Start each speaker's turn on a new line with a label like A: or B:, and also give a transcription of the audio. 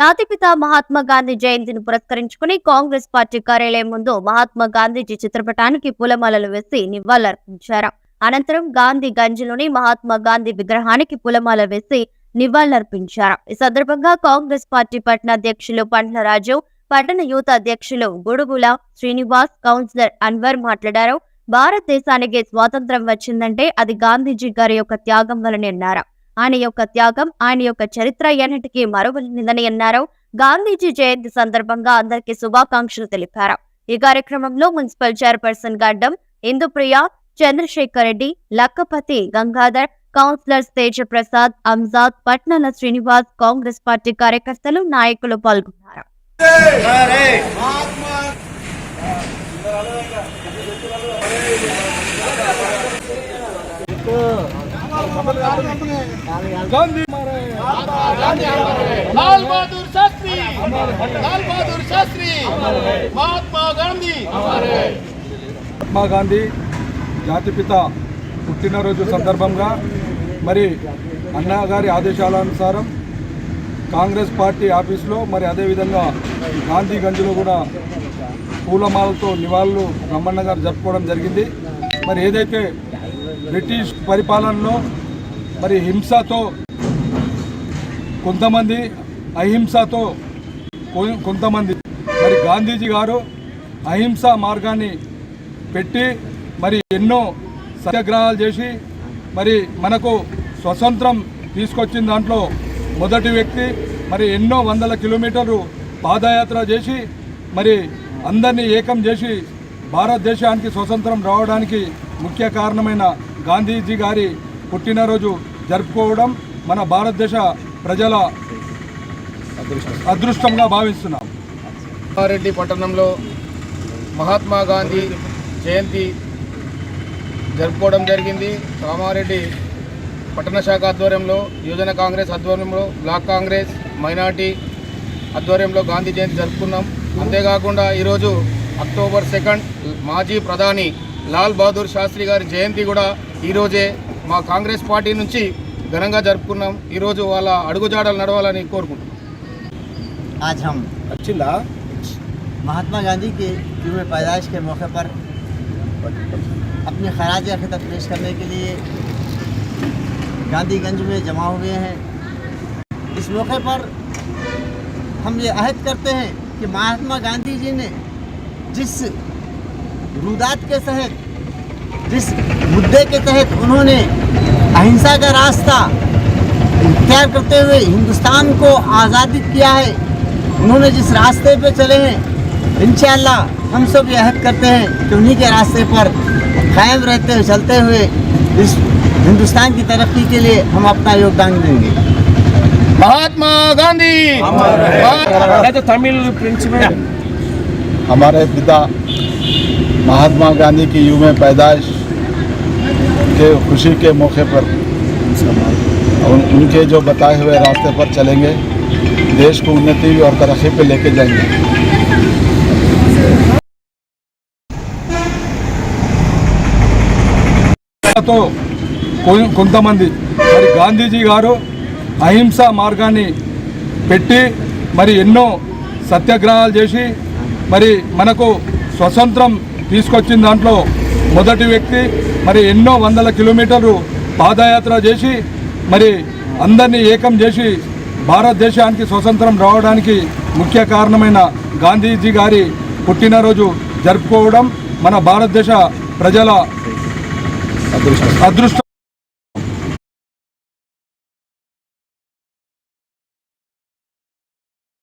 A: జాతిపిత మహాత్మా గాంధీ జయంతిని పురస్కరించుకుని కాంగ్రెస్ పార్టీ కార్యాలయం ముందు మహాత్మా గాంధీజీ చిత్రపటానికి పూలమాలలు వేసి నివాళులర్పించారు. అనంతరం గాంధీ గంజ్లోని మహాత్మా గాంధీ విగ్రహానికి పూలమాల వేసి నివాళులర్పించారు. ఈ సందర్భంగా కాంగ్రెస్ పార్టీ పట్టణ అధ్యక్షులు పండ్ల రాజు పట్టణ యూత్ అధ్యక్షులు గుడుగుల శ్రీనివాస్ కౌన్సిలర్ అన్వర్ మాట్లాడారు. భారతదేశానికి స్వాతంత్రం వచ్చిందంటే అది గాంధీజీ గారి యొక్క త్యాగం వలనన్నారు ఆయన యొక్క త్యాగం ఆయన యొక్క చరిత్ర ఎన్నటికీ మరవలేనిదని అన్నారు. గాంధీజీ జయంతి సందర్భంగా అందరికీ శుభాకాంక్షలు తెలిపారు. ఈ కార్యక్రమంలో municipal chairperson Gaddam Indupriya Chandrashekar Reddy Lakkapathi Gangadhar councillors Tejaprasad Amjad Patnala Srinivas Congress party కార్యకర్తలు నాయకులు పాల్గొన్నారు.
B: లాల్ బహదూర్ శాస్త్రి. లాల్ బహదూర్ శాస్త్రి. మహాత్మా గాంధీ.
C: మహాత్మా గాంధీ జాతిపిత పుట్టినరోజు సందర్భంగా మరి అన్నగారి ఆదేశాల అనుసారం కాంగ్రెస్ పార్టీ ఆఫీస్లో మరి అదేవిధంగా గాంధీ గంజ్లో కూడా పూలమాలతో నివాళులు రమణ గారు జరుపుకోవడం జరిగింది. మరి ఏదైతే బ్రిటిష్ పరిపాలనలో మరి హింసతో కొంతమంది అహింసతో కొ- కొంతమంది. మరి గాంధీజీ గారు అహింస మార్గాన్ని పెట్టి మరి ఎన్నో సత్యాగ్రహాలు చేసి మరి మనకు స్వతంత్రం తీసుకొచ్చిన దాంట్లో మొదటి వ్యక్తి మరి ఎన్నో వందల కిలోమీటర్లు పాదయాత్ర చేసి మరి అందరినీ ఏకం చేసి భారతదేశానికి స్వతంత్రం రావడానికి ముఖ్య కారణమైన గాంధీజీ గారి పుట్టినరోజు జరుపుకోవడం మన భారతదేశ ప్రజల అదృష్టంగా భావిస్తున్నాం.
B: రెడ్డి పట్టణంలో మహాత్మా గాంధీ జయంతి జరుపుకోవడం జరిగింది. కామారెడ్డి పట్టణ శాఖ ఆధ్వర్యంలో యువజన కాంగ్రెస్ ఆధ్వర్యంలో బ్లాక్ కాంగ్రెస్ మైనార్టీ ఆధ్వర్యంలో గాంధీ జయంతి జరుపుకున్నాం. అంతేకాకుండా ఈరోజు అక్టోబర్ సెకండ్ మాజీ ప్రధాని లాల్ బహదూర్ శాస్త్రి గారి జయంతి కూడా ఈరోజే మా కాంగ్రెస్ పార్టీ నుంచి ఘనంగా జరుపుకున్నాం ఈరోజు వాళ్ళ అడుగుజాడలు నడవాలని కోరుకుంటున్నాం
D: आज हम महात्मा गांधी के जुर्म पैदाइश के मौके पर अपनी खराज अकीदत पेश करने के लिए गांधीगंज में जमा हुए हैं इस मौके पर हम ये अहद करते हैं कि महात्मा गांधी जी ने जिस रुदात के तहत जिस मुद्दे के तहत उन्होंने अहिंसा का रास्ता इख्तियार करते हुए हिंदुस्तान को आज़ादी किया है उन्होंने जिस रास्ते पे चले हैं इंशाल्लाह हम सब ये अहद करते हैं कि उन्हीं के रास्ते पर कायम रहते हुए चलते हुए इस हिंदुस्तान की तरक्की के लिए हम अपना योगदान देंगे।
B: महात्मा गांधी। तमिल प्रिंसिपल।
E: हमारे पिता महात्मा गांधी की युग में पैदाइश के खुशी के मौके पर उन- उनके जो बताए हुए रास्ते पर चलेंगे देश को उन्नति और तरक्की पे लेके जाएंगे
C: తో కొ- కొంతమంది మరి గాంధీజీ గారు అహింస మార్గాన్ని పెట్టి మరి ఎన్నో సత్యాగ్రహాలు చేసి మరి మనకు స్వతంత్రం తీసుకొచ్చిన దాంట్లో మొదటి వ్యక్తి మరి ఎన్నో వందల కిలోమీటర్లు పాదయాత్ర చేసి మరి అందరినీ ఏకం చేసి భారతదేశానికి స్వతంత్రం రావడానికి ముఖ్య కారణమైన గాంధీజీ గారి పుట్టినరోజు జరుపుకోవడం మన భారతదేశ ప్రజల అదృష్టం.